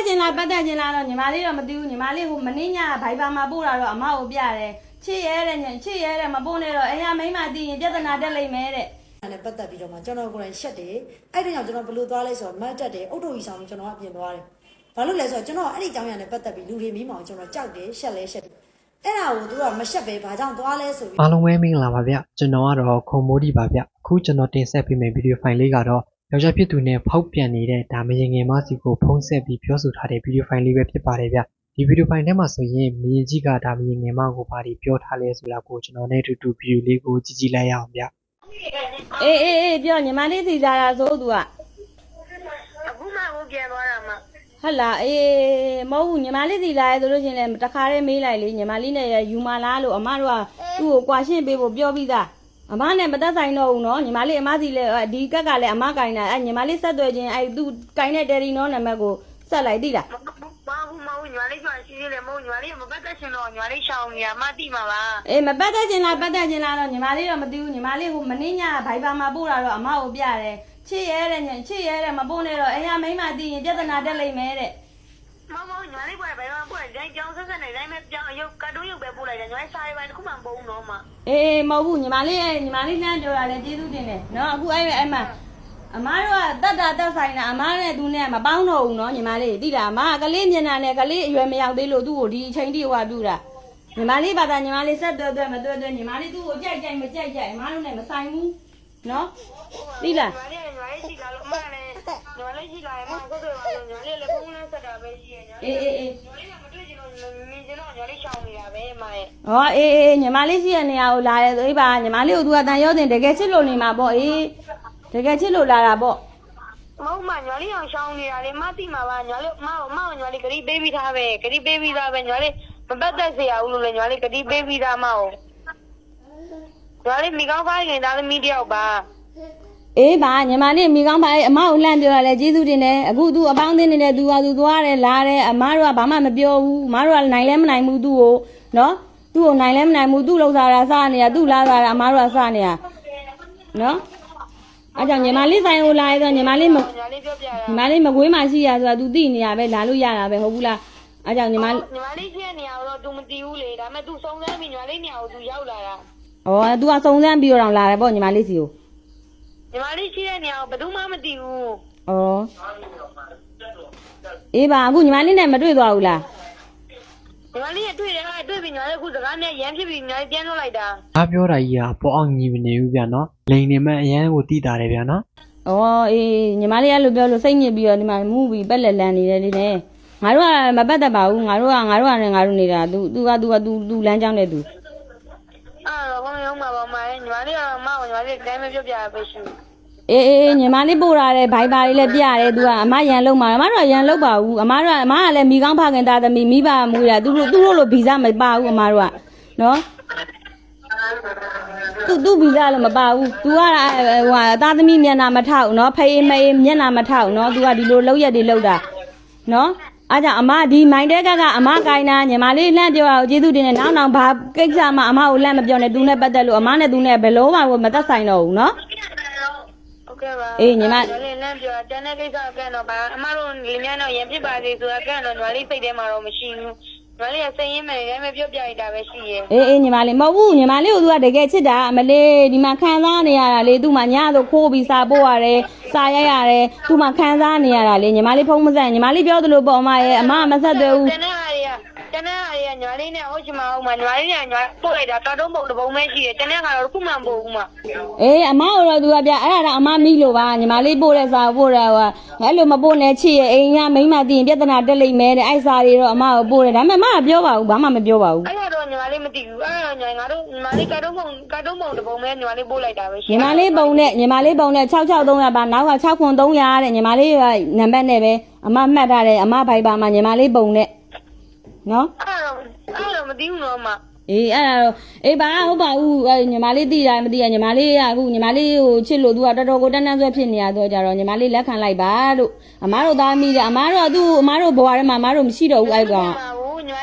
သက်ခြင်းလားပတ်သက်ခြင်းလားတော့ညီမလေးတော့မသိဘူးညီမလေးကမင်းညဘိုင်ဘာမှာပို့တာတော့အမကိုပြတယ်ချစ်ရဲတဲ့ညချစ်ရဲတဲ့မပို့နဲ့တော့အိမ်ကမိန်းမသိရင်ပြဿနာတက်လိမ့်မယ်တဲ့အဲ့နဲ့ပတ်သက်ပြီးတော့မှကျွန်တော်ကိုယ်တိုင်ရှက်တယ်အဲ့ဒီကြောင့်ကျွန်တော်ဘယ်လိုသွားလဲဆိုတော့မတ်တက်တယ်အုတ်ထုတ်ကြီးဆောင်ပြီးကျွန်တော်ကပြင်သွားတယ်ဘာလို့လဲဆိုတော့ကျွန်တော်အဲ့ဒီအကြောင်းအရာနဲ့ပတ်သက်ပြီးလူတွေမိမောင်ကျွန်တော်ကြောက်တယ်ရှက်လဲရှက်တယ်အဲ့ဒါကိုသူကမရှက်ပဲဘာကြောင့်သွားလဲဆိုပြီးအားလုံးပဲမင်္ဂလာပါဗျကျွန်တော်ကတော့ခုံမိုးဒီပါဗျအခုကျွန်တော်တင်ဆက်ပေးမယ့်ဗီဒီယိုဖိုင်လေးကတော့ ယောက်ျားဖြစ်သူနဲ့ဖောက်ပြန်နေတဲ့ဒါမရင်ငယ်မစီကိုဖုံးဆက်ပြီးပြောဆိုထားတဲ့ဗီဒီယိုဖိုင်လေးပဲဖြစ်ပါတယ်ဗျဒီဗီဒီယိုဖိုင်ထဲမှာဆိုရင်မရင်ကြီးကဒါမရင်ငယ်မကိုဘာတွေပြောထားလဲဆိုတာကိုကျွန်တော်နဲ့အတူတူဗီဒီယိုလေးကိုကြည့်ကြည့်လိုက်ရအောင်ဗျအေးအေးအေးပြောညီမလေးစီလာတာဆိုသူကအခုမှကိုပြန်သွားတာမှဟတ်လာအေးမဟုတ်ဘူးညီမလေးစီလာရဲဆိုလို့ရှရင်လည်းတခါတည်းမေးလိုက်လေညီမလေးနဲ့ယူမလားလို့အမတို့ကသူ့ကိုကွာရှင်းပေးဖို့ပြောပြီးသား အမနဲ့မသက်ဆိုင်တော့ဘူးနော်ညီမလေးအမစီလည်းဒီကက်ကလည်းအမကင်တာအဲညီမလေးဆက်သွယ်ခြင်းအဲသူကင်တဲ့တယ်ရီနော်နံပါတ်ကိုဆက်လိုက်သိလားမဘာဘူးမဟုတ်ညီမလေးကရှိသေးတယ်မဟုတ်ညီမလေးမပတ်သက်ရှင်တော့ညီမလေးရှောင်းနေတာမသိမှာပါအေးမပတ်သက်ခြင်းလားပတ်သက်ခြင်းလားတော့ညီမလေးတော့မသိဘူးညီမလေးကမင်းညဘိုင်ဘာမှာပို့တာတော့အမကိုပြတယ်ချစ်ရဲတဲ့ညချစ်ရဲတဲ့မပို့နဲ့တော့အိမ်ကမိန်းမသိရင်ပြဿနာတက်လိမ့်မယ်တဲ့ မမညီမလေးကဘယ်မှာပို့ တယ်တိုင်းကြောင်းဆက်ဆက်နေတိုင်းမဲ့ကြောင်းရုပ်ကတ်တုံးရုပ်ပဲပို့လိုက်တယ်ညီမလေးစားရပိုင်းတစ်ခုမှမပုံတော့မှအေးမဟုတ်ဘူးညီမလေးရဲ့ညီမလေးလမ်းပြောတာလည်းကျေးဇူးတင်တယ်နော်အခုအဲ့အဲ့မှာအမားတို့ကတတ်တာတက်ဆိုင်တာအမားနဲ့သူနဲ့မပေါင်းတော့ဘူးနော်ညီမလေးသိလားအမားကကလေးမျက်နှာနဲ့ကလေးအရွယ်မရောက်သေးလို့သူ့ကိုဒီအချိန်ထိဟိုကပြူတာညီမလေးဘာသာညီမလေးဆက်တွဲတွဲမတွဲတွဲညီမလေးသူ့ကိုကြိုက်ကြိုက်မကြိုက်ကြိုက်အမားတို့နဲ့မဆိုင်ဘူးနော်သိလားညီမလေးညီမလေးရှိလာလို့အမလည်းညီမလေးရှိလာရင်မကိုယ်တော့ညီမလေးလည်းဖုန်းနဲ့ဆက်တာပဲရှိရညီမလေးအေးအေးအေးညီ မလေးကမတွေ့ချင်တော့မြင်ချင်တော့ညီမလေးရှောင်းနေတာပဲအမရဲ့ဟောအေးအေးညီမလေးရှိတဲ့နေရာကိုလာတယ်ဆိုအေးပါညီမလေးကိုသူကတန်ရောတင်တကယ်ချစ်လို့နေမှာပေါ့အေးတကယ်ချစ်လို့လာတာပေါ့မဟုတ်မှညီမလေးအောင်ရှောင်းနေတာလေမသိမှာပါညီမလေးမအောင်မအောင်ညီမလေးဂရီပေးပြီးသားပဲဂရီပေးပြီးသားပဲညီမလေးမပတ်သက်စေရဘူးလို့လေညီမလေးဂရီပေးပြီးသားမအောင်ညီမလေးမိကောင်းဖိုင်းခင်သားသမီးတယောက်ပါ အေးပါညီမလေးမိကောင်းပါအေးအမကိုလှမ်းပြောရလဲကျေးဇူးတင်တယ်အခုသူအပေါင်းအသင်းနေတဲ့သူကသူသွားတယ်လာတယ်အမတို့ကဘာမှမပြောဘူးအမတို့ကနိုင်လဲမနိုင်ဘူးသူ့ကိုနော်သူ့ကိုနိုင်လဲမနိုင်ဘူးသူ့လောက်စားတာစနေတာသူ့လားစားတာအမတို့ကစနေတာနော်အဲကြောင့်ညီမလေးဆိုင်ကိုလာရဲဆိုညီမလေးမ ညီမလေးပြောပြတာ ညီမလေးမကွေးမှရှိရဆိုတာ तू သိနေရပဲလာလို့ရတာပဲဟုတ်ဘူးလားအဲကြောင့်ညီမ ညီမလေးရှိတဲ့နေရာတော့ तू မတည်ဘူးလေဒါပေမဲ့ तू စုံစမ်းပြီးညီမလေးနေရာကို तू ရောက်လာတာ ဩ तू ကစုံစမ်းပြီးတော့လာတယ်ပေါ့ညီမလေးစီကို ညီမလေးရှိတဲ့နေရာကိုဘယ်သူမှမတည်ဘူး ဩအေးပါအခုညီမလေးနဲ့မတွေ့သွားဘူးလား ညီမလေးကတွေ့တယ်ဟာတွေ့ပြီးညီမလေးအခုစကားနဲ့ရမ်းဖြစ်ပြီးညီမလေးပြန်လွှတ်လိုက်တာ အားပြောတာကြီးကပေါ်အောင်ညီမနေဘူးဗျနော်လိန်နေမဲ့အရန်ကိုတိတာတယ်ဗျနော် ။အော်အေးညီမလေးကလို့ပြောလို့စိတ်ညစ်ပြီးတော့ဒီမှာမူပြီးပက်လက်လန်နေတယ်ဒီနဲ့ငါတို့ကမပတ်သက်ပါဘူးငါတို့ကငါတို့ကလည်းငါတို့နေတာ तू तू က तू က तू तू လမ်းကြောင်းတဲ့ तू လေးဂိုင်းမပြုတ်ပြရပဲရှင်အေးအေးညီမလေးပို့ထားတဲ့ဘိုင်ဘာလေးလည်းပြရတယ်သူကအမရန်လုံးမှာအမတို့ကရန်လုံးပါဘူးအမတို့ကအမကလည်းမိကောင်းဖခင်သားသမီးမိဘမူရသူတို့သူတို့လိုဗီဇမပါဘူးအမတို့ကနော်သူသူဗီဇလည်းမပါဘူး तू ကဟိုအသားသမီးမျက်နှာမထောက်နော်ဖေးမေးမျက်နှာမထောက်နော် तू ကဒီလိုလောက်ရက်တွေလောက်တာနော် အားကြောင့်အမဒီမိုင်းတဲကကအမကိုင်းနာညီမလေးလှမ်းပြောတာကိုကျေးဇူးတင်တယ်နောက်နောက်ဘာကိစ္စမှအမကိုလှမ်းမပြောနဲ့သူနဲ့ပတ်သက်လို့အမနဲ့သူနဲ့ဘယ်လုံးမှမသက်ဆိုင်တော့ဘူးနော်ဟုတ်ကဲ့ပါအေးညီမညီမလေးလမ်းပြောတန်းတဲ့ကိစ္စကန်တော့ပါအမတို့လင်းမြန်းတော့ရင်ဖြစ်ပါစေဆိုတာကန်တော့ညီမလေးစိတ်ထဲမှာတော့မရှိဘူးညီ မလေးကစိတ်ရင်းမယ်ရဲမယ်ပြောပြရတာပဲရှိရဲ့အေးအေးညီမလေးမဟုတ်ဘူးညီမလေးကိုသူကတကယ်ချစ်တာအမလေးဒီမှာခံစားနေရတာလေသူ့မှာညဆိုခိုးပြီးစာပို့ရတယ်စာရိုက်ရတယ်သူ့မှာခံစားနေရတာလေညီမလေးဖုံးမဆက်ညီမလေးပြောသလိုပေါ့အမရဲ့အမကမဆက်သွဲဘူးတန်းတဲ့ဟာတွေကတ န်းတဲ့ဟာတွေကညီမလေးနဲ့ဟုတ်ချင်မအောင်မညီမလေးနဲ့ညီမပို့လိုက်တာကာတုံးပုံတစ်ပုံပဲရှိတယ်တန်းတဲ့ဟာတော့ခုမှမပို့ဘူးမအေးအမကိုတော့သူကပြအဲ့ဒါတော့အမမိလို့ပါညီမလေးပို့တဲ့စာပို့တယ်ဟိုအဲ့လိုမပို့နဲ့ချစ်ရဲ့အိမ်ကမိန်းမသိရင်ပြဿနာတက်လိမ့်မယ်တဲ့အဲ့စာတွေတော့အမကိုပို့တယ်ဒါပေမဲ့အမကပြောပါဘူးဘာမှမပြောပါဘူးအဲ့တော့ညီမလေးမသိဘူးအဲ့တော့ညီငါတို့ညီမလေးကာတုံးပုံကာတုံးပုံတစ်ပုံပဲညီမလေးပို့လိုက်တာပဲရှိညီမလေးပုံနဲ့ညီမလေးပုံနဲ့66300ပါနောက်က6ခွန်300တဲ့ညီမလေးကနံပါတ်နဲ့ပဲအမမှတ်ထားတယ်အမဘိုက်ပါမှာညီမလေးပုံနဲ့ နော်အဲ့တော့အဲ့တော့မသိဘူးတော့မအေးအဲ့ဒါတော့အေးပါဟုတ်ပါဘူးအဲ့ညီမလေးသိတာမသိရညီမလေးကအခုညီမလေးကိုချစ်လို့သူကတော်တော်ကိုတန်းတန်းဆွဲဖြစ်နေရတော့ကြတော့ညီမလေးလက်ခံလိုက်ပါလို့အမားတို့သားမိတယ်အမားတို့ကသူ့အမားတို့ဘွားထဲမှာအမားတို့မရှိတော့ဘူးအဲ့ကောင်ပါဘူးညီမ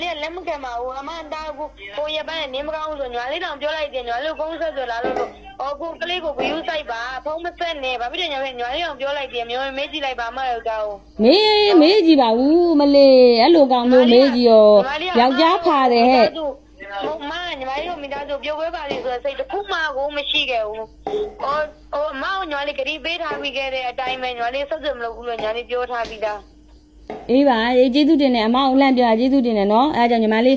လေးကလက်မခံပါဘူးအမတားကိုကိုရပန်းနေမကောင်းဆိုညီမလေးတောင်ပြောလိုက်တယ်ညီမလေးဖုန်းဆက်ဆိုလာလို့အော်ကိုကလေးကိုဗီယူဆိုင်ပါဖုန်းမဆက်နဲ့ဘာဖြစ်တယ်ညီမလေးညီမလေးတောင်ပြောလိုက်တယ်မျိုးမေးကြည့်လိုက်ပါမဟုတ်တော့မေးမေးကြည့်ပါဘူးမလေးအဲ့လိုကောင်မျိုးမေးကြည့်ရောယောက်ျားဖာတယ်ဟဲ့ဟုတ်မညီမလေးတို့မိသားစုပြုတ်ခွဲပါလေဆိုတော့စိတ်တစ်ခုမှကိုမရှိခဲ့ဘူး။အော်ဟိုအမေကိုညီမလေးဂရီပေးထားပြီးခဲ့တဲ့အတိုင်းပဲညီမလေးဆက်စမလုပ်ဘူးလို့ညီမလေးပြောထားပြီးသား အေးပါအေးကျေးဇူးတင်တယ်အမအောင်လန့်ပြကျေးဇူးတင်တယ်နော်အဲဒါကြောင့်ညီမလေး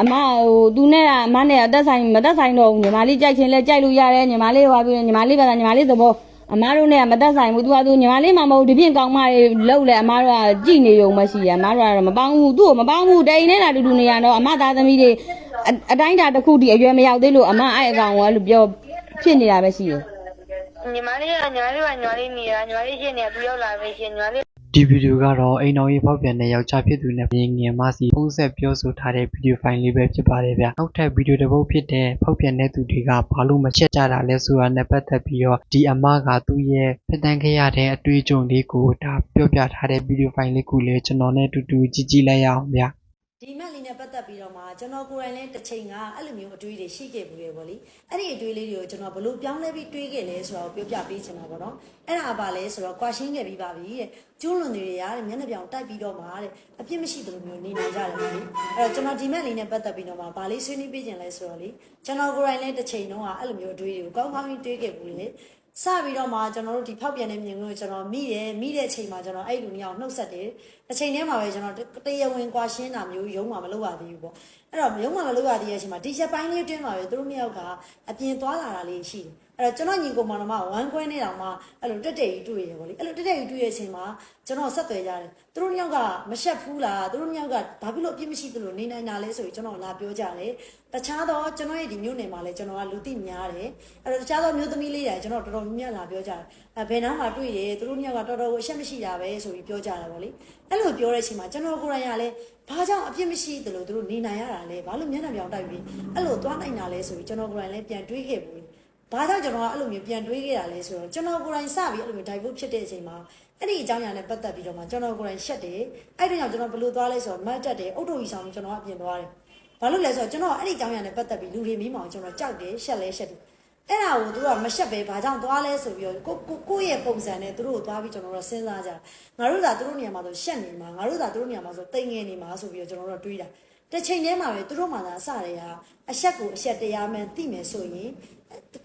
အမဟိုသူနဲ့ကအမနဲ့အသက်ဆိုင်မသက်ဆိုင်တော့ဘူးညီမလေးကြိုက်ချင်းလဲကြိုက်လို့ရတယ်ညီမလေးဟွာပြီးညီမလေးကညီမလေးသဘောအမတို့နဲ့မသက်ဆိုင်ဘူးသူကသူညီမလေးမှမဟုတ်ဒီပြင်ကောင်းမတွေလှုပ်လဲအမတို့ကကြည်နေရုံမရှိရအမတို့ကတော့မပေါင်းဘူးသူ့ကိုမပေါင်းဘူးတိန်နေတာတူတူနေရတော့အမသားသမီးတွေအတိုင်းတာတစ်ခုတည်းအရွယ်မရောက်သေးလို့အမအဲ့အကောင်ကလို့ပြောဖြစ်နေတာပဲရှိတယ်။ညီမလေးကညီမလေးကညီမလေးနေတာညီမလေးရှင်းနေပြီးရောက်လာပဲရှင်းညီမလေး ဒီဗီဒီယိုကတော့အိမ်တော်ရေးဖောက်ပြန်တဲ့ယောက်ျားဖြစ်သူနဲ့ငငယ်မစီဖုန်းဆက်ပြောဆိုထားတဲ့ဗီဒီယိုဖိုင်လေးပဲဖြစ်ပါတယ်ဗျနောက်ထပ်ဗီဒီယိုတစ်ပုဒ်ဖြစ်တဲ့ဖောက်ပြန်တဲ့သူတွေကဘာလို့မချက်ကြတာလဲဆိုတာနဲ့ပတ်သက်ပြီးတော့ဒီအမကသူ့ရဲ့ဖက်တန်းခဲ့ရတဲ့အတွေ့အကြုံလေးကိုဒါပြောပြထားတဲ့ဗီဒီယိုဖိုင်လေးကိုလည်းကျွန်တော်နဲ့အတူတူကြည့်ကြည့်လိုက်ရအောင်ဗျဒီမက်လေးနဲ့ပတ် သက်ပြီးတော့မှကျွန်တော်ကိုယ်တိုင်လည်းတစ်ချိန်ကအဲ့လိုမျိုးအတွေးတွေရှိခဲ့ဘူးလေပေါ့လေအဲ့ဒီအတွေးလေးတွေကိုကျွန်တော်ဘလို့ပြောင်းလဲပြီးတွေးခဲ့လဲဆိုတော့ပြောပြပေးချင်တာပေါ့နော်အဲ့ဒါပါလဲဆိုတော့ကွာရှင်းခဲ့ပြီးပါပြီတဲ့ကျိုးလွန်တွေရတဲ့မျက်နှာပြောင်တိုက်ပြီးတော့မှတဲ့အပြစ်မရှိသလိုမျိုးနေနိုင်ကြတယ်ပေါ့လေအဲ့တော့ကျွန်တော်ဒီမက်လေးနဲ့ပတ်သက်ပြီးတော့မှဗာလေးဆွေးနွေးပေးခြင်းလဲဆိုတော့လေကျွန်တော်ကိုယ်တိုင်လည်းတစ်ချိန်တော့အဲ့လိုမျိုးအတွေးတွေကိုကောင်းကောင်းကြီးတွေးခဲ့ဘူးလေ စပြီးတော့မှကျွန်တော်တို့ဒီဖောက်ပြန်တဲ့မြင်ကွင်းကိုကျွန်တော်မိတယ်မိတဲ့အချိန်မှာကျွန်တော်အဲ့လူနှစ်ယောက်နှုတ်ဆက်တယ်တစ်ချိန်တည်းမှာပဲကျွန်တော်တရားဝင်ကွာရှင်းတာမျိုးရုံးမှာမလုပ်ရသေးဘူးပေါ့အဲ့တော့ရုံးမှာမလုပ်ရသေးတဲ့အချိန်မှာဒီချက်ပိုင်းလေးအတွင်းမှာပဲသူတို့နှစ်ယောက်ကအပြင်သွားလာတာလေးရှိတယ်အဲ့ တော့ကျွန်တော်ညီကိုမောင်နှမဝမ်းခွဲနေတောင်မှအဲ့လိုတက်တက်ကြီးတွေ့ရပေါ့လေအဲ့လိုတက်တက်ကြီးတွေ့ရတဲ့အချိန်မှာကျွန်တော်ဆက်သွယ်ကြတယ်သူတို့နှစ်ယောက်ကမရှက်ဘူးလားသူတို့နှစ်ယောက်ကဘာဖြစ်လို့အပြစ်မရှိသလိုနေနိုင်တာလဲဆိုပြီးကျွန်တော်လာပြောကြတယ်တခြားတော့ကျွန်တော်ရဲ့ဒီမြို့နယ်မှာလည်းကျွန်တော်ကလူသိများတယ်အဲ့တော့တခြားသောမြို့သမီးလေးတွေကျွန်တော်တော်တော်များများလာပြောကြတယ်အဲဘယ်နားမှာတွေ့တယ်သူတို့နှစ်ယောက်ကတော်တော်ကိုအရှက်မရှိတာပဲဆိုပြီးပြောကြတာပေါ့လေအဲ့လိုပြောတဲ့အချိန်မှာကျွန်တော်ကိုယ်တိုင်ကလည်းဘာကြောင့်အပြစ်မရှိသလိုသူတို့နေနိုင်ရတာလဲဘာလို့မျက်နှာပြောင်တိုက်ပြီးအဲ့လိုသွားနိုင်တာလဲဆိုပြီးကျွန်တော်ကိုယ်တိုင်လည်းပြန်တွေးခဲ့ဘူး ဘာကြောင့်ကျွန်တော်ကအဲ့လိုမျိုးပြန်တွေးခဲ့တာလဲဆိုတော့ကျွန်တော်ကိုယ်တိုင်စပြီးအဲ့လိုမျိုး divorce ဖြစ်တဲ့အချိန်မှာအဲ့ဒီအကြောင်းအရာနဲ့ပတ်သက်ပြီးတော့မှကျွန်တော်ကိုယ်တိုင်ရှက်တယ်အဲ့ဒီကြောင့်ကျွန်တော်ဘယ်လိုသွားလဲဆိုတော့မတ်တက်တယ်အုတ်ထုတ်ကြီးဆောင်ပြီးကျွန်တော်ကပြင်သွားတယ်ဘာလို့လဲဆိုတော့ကျွန်တော်အဲ့ဒီအကြောင်းအရာနဲ့ပတ်သက်ပြီးလူတွေမိမောင်ကျွန်တော်ကြောက်တယ်ရှက်လဲရှက်တယ်အဲ့ဒါကိုသူကမရှက်ပဲဘာကြောင့်သွားလဲဆိုပြီးတော့ကိုကိုကိုယ့်ရဲ့ပုံစံနဲ့သူတို့ကိုသွားပြီးကျွန်တော်တို့စဉ်းစားကြတယ်ငါတို့သာသူတို့နေရာမှာဆိုရှက်နေမှာငါတို့သာသူတို့နေရာမှာဆိုတိမ်ငယ်နေမှာဆိုပြီးတော့ကျွန်တော်တို့တွေးတာ တစ်ချိန်တည်းမှာပဲသူတို့မှသာအစတွေကအရှက်ကိုအရှက်တရားမှန်သိမယ်ဆိုရင်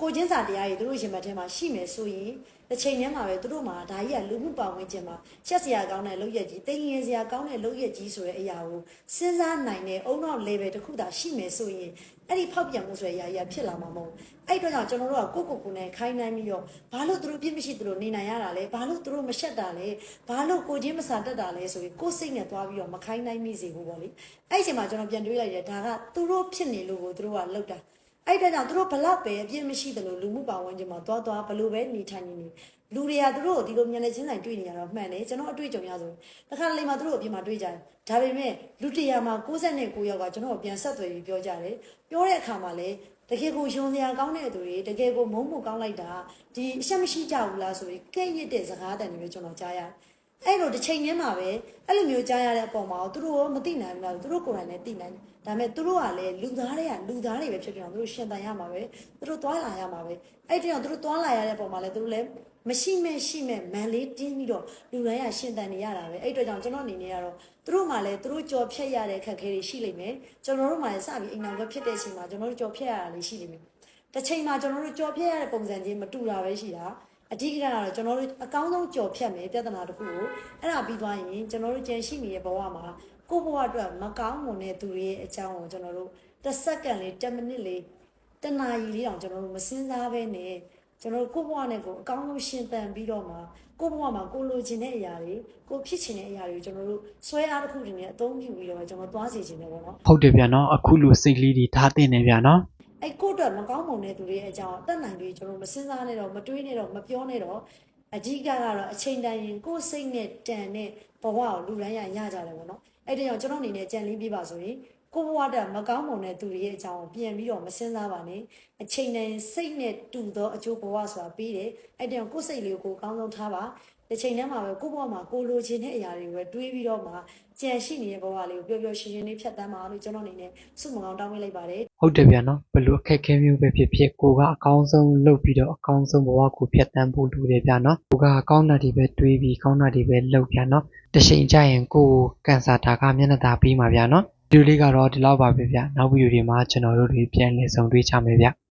ကိုချင်းစာတရားတွေသူတို့ရင်ဘတ်ထဲမှာရှိမယ်ဆိုရင်တစ်ချိန်တည်းမှာပဲသူတို့မှာဒါကြီးကလူမှုပတ်ဝန်းကျင်မှာချက်စရာကောင်းတဲ့လုပ်ရက်ကြီးတင်ငယ်စရာကောင်းတဲ့လုပ်ရက်ကြီးဆိုတဲ့အရာကိုစဉ်းစားနိုင်တဲ့အုံနောက် level တစ်ခုသာရှိမယ်ဆိုရင် အဲ့ဒီဖောက်ပြန်မှုဆိုတဲ့အရာကြီးဖြစ်လာမှာမဟုတ်အဲ့အတွက်ကြောင့်ကျွန်တော်တို့ကကိုယ့်ကိုယ်ကိုယ်နဲ့ခိုင်းနှမ်းပြီးတော့ဘာလို့သူတို့ပြစ်မရှိသူတို့နေနိုင်ရတာလဲဘာလို့သူတို့မရှက်တာလဲဘာလို့ကိုချင်းမစာတတ်တာလဲဆိုပြီးကိုယ်စိတ်နဲ့သွားပြီးတော့မခိုင်းနိုင်မိစေဘူးပေါ့လေအဲ့ဒီအချိန်မှာကျွန်တော်ပြန်တွေးလိုက်တယ်ဒါကသူတို့ဖြစ်နေလို့ကိုသူတို့ကလောက်တာ အဲ့ဒါကြောင့်သူတို့ဘလောက်ပဲအပြစ်မရှိတယ်လို့လူမှုပါဝင်ခြင်းမှာသွားသွားဘလို့ပဲနေထိုင်နေနေလူတွေကသူတို့ကိုဒီလိုမျက်နှာချင်းဆိုင်တွေ့နေရတော့မှန်တယ်ကျွန်တော်အတွေ့အကြုံရဆိုတခါတလေမှာသူတို့အပြင်မှာတွေ့ကြတယ်ဒါပေမဲ့လူတရာမှာ69ယောက်ကကျွန်တော်ကိုပြန်ဆက်သွယ်ပြီးပြောကြတယ်ပြောတဲ့အခါမှာလည်းတကယ်ကိုယုံစရာကောင်းတဲ့သူတွေတကယ်ကိုမုန်းမှုကောင်းလိုက်တာဒီအရှက်မရှိကြဘူးလားဆိုပြီးကဲ့ရစ်တဲ့စကားတန်တွေပဲကျွန်တော်ကြားရတယ် အဲ့လိုတစ်ချိန်ချင်းမှာပဲအဲ့လိုမျိုးကြားရတဲ့အပေါ်မှာသူတို့ရောမသိနိုင်ဘူးလားသူတို့ကိုယ်တိုင်လည်းသိနိုင်တယ်ဒါပေမဲ့သူတို့ကလည်းလူသားတွေကလူသားတွေပဲဖြစ်ကြအောင်သူတို့ရှင်တန်ရမှာပဲသူတို့သွားလာရမှာပဲအဲ့ဒီတော့သူတို့သွားလာရတဲ့ပုံမှာလည်းသူတို့လည်းမရှိမဲ့ရှိမဲ့မန်လေးတင်းပြီးတော့လူတိုင်းကရှင်တန်နေရတာပဲအဲ့အတွက်ကြောင့်ကျွန်တော်အနေနဲ့ကတော့သူတို့မှလည်းသူတို့ကြော်ဖြတ်ရတဲ့အခက်အခဲတွေရှိလိမ့်မယ်ကျွန်တော်တို့မှလည်းစပြီးအိမ်အောင်ပဲဖြစ်တဲ့အချိန်မှာကျွန်တော်တို့ကြော်ဖြတ်ရတာလေးရှိလိမ့်မယ်တစ်ချိန်မှာကျွန်တော်တို့ကြော်ဖြတ်ရတဲ့ပုံစံချင်းမတူတာပဲရှိတာ အဓိကကတော့ကျွန်တော်တို့အကောင်းဆုံးကြော်ဖြတ်မယ်ပြဿနာတစ်ခုကိုအဲ့ဒါပြီးသွားရင်ကျွန်တော်တို့ကြံရှိနေတဲ့ဘဝမှာကိုယ့်ဘဝအတွက်မကောင်းမွန်တဲ့သူတွေရဲ့အကြောင်းကိုကျွန်တော်တို့တစ်စက္ကန့်လေး10မိနစ်လေးတစ်နာရီလေးတောင်ကျွန်တော်တို့မစင်စားဘဲနဲ့ကျွန်တော်တို့ကိုယ့်ဘဝနဲ့ကိုယ်အကောင်းဆုံးရှင်သန်ပြီးတော့မှကိုယ့်ဘဝမှာကိုယ်လိုချင်တဲ့အရာတွေကိုယ်ဖြစ်ချင်တဲ့အရာတွေကိုကျွန်တော်တို့ဆွဲအားတစ်ခုတည်းနဲ့အသုံးပြုပြီးတော့ကျွန်တော်သွားစီချင်တယ်ပေါ့နော်ဟုတ်တယ်ဗျာနော်အခုလိုစိတ်လေးတွေထားတင်နေဗျာနော် အဲ့ကိုယ့်အတွက်မကောင်းမွန်တဲ့သူတွေရဲ့အကြောင်းတက်နိုင်ပြီးကျွန်တော်မစင်စားနဲ့တော့မတွေးနဲ့တော့မပြောနဲ့တော့အဓိကကတော့အချိန်တန်ရင်ကိုယ့်စိတ်နဲ့တန်တဲ့ဘဝကိုလူတိုင်းရရကြတယ်ပေါ့နော်အဲ့ဒါကြောင့်ကျွန်တော်အနေနဲ့ကြံလင်းပြပါဆိုရင်ကိုယ့်ဘဝအတွက်မကောင်းမွန်တဲ့သူတွေရဲ့အကြောင်းကိုပြန်ပြီးတော့မစင်စားပါနဲ့အချိန်တန်စိတ်နဲ့တူသောအကျိုးဘဝဆိုတာပြီးတယ်အဲ့ဒါကြောင့်ကိုယ့်စိတ်လေးကိုကိုယ်အကောင်းဆုံးထားပါ တစ်ချိန်တည်းမှာပဲကိုယ့်ဘဝမှာကိုလိုချင်တဲ့အရာတွေပဲတွေးပြီးတော့မှကြံရှိနေတဲ့ဘဝလေးကိုပျော်ပျော်ရွှင်ရွှင်လေးဖြတ်သန်းပါလို့ကျွန်တော်အနေနဲ့ဆုမကောင်းတောင်းပေးလိုက်ပါတယ်ဟုတ်တယ်ဗျာနော်ဘယ်လိုအခက်အခဲမျိုးပဲဖြစ်ဖြစ်ကိုကအကောင်းဆုံးလုပ်ပြီးတော့အကောင်းဆုံးဘဝကိုဖြတ်သန်းဖို့လိုတယ်ဗျာနော်ကိုကအကောင်းတာတွေပဲတွေးပြီးကောင်းတာတွေပဲလုပ်ဗျာနော်တစ်ချိန်ကျရင်ကိုကိုကန်ဆာတာကမျက်နှာသာပြီးမှာဗျာနော်ဗီဒီယိုလေးကတော့ဒီလောက်ပါပဲဗျာနောက်ဗီဒီယိုတွေမှာကျွန်တော်တို့တွေပြန်လည်ဆုံတွေ့ကြမယ်ဗျ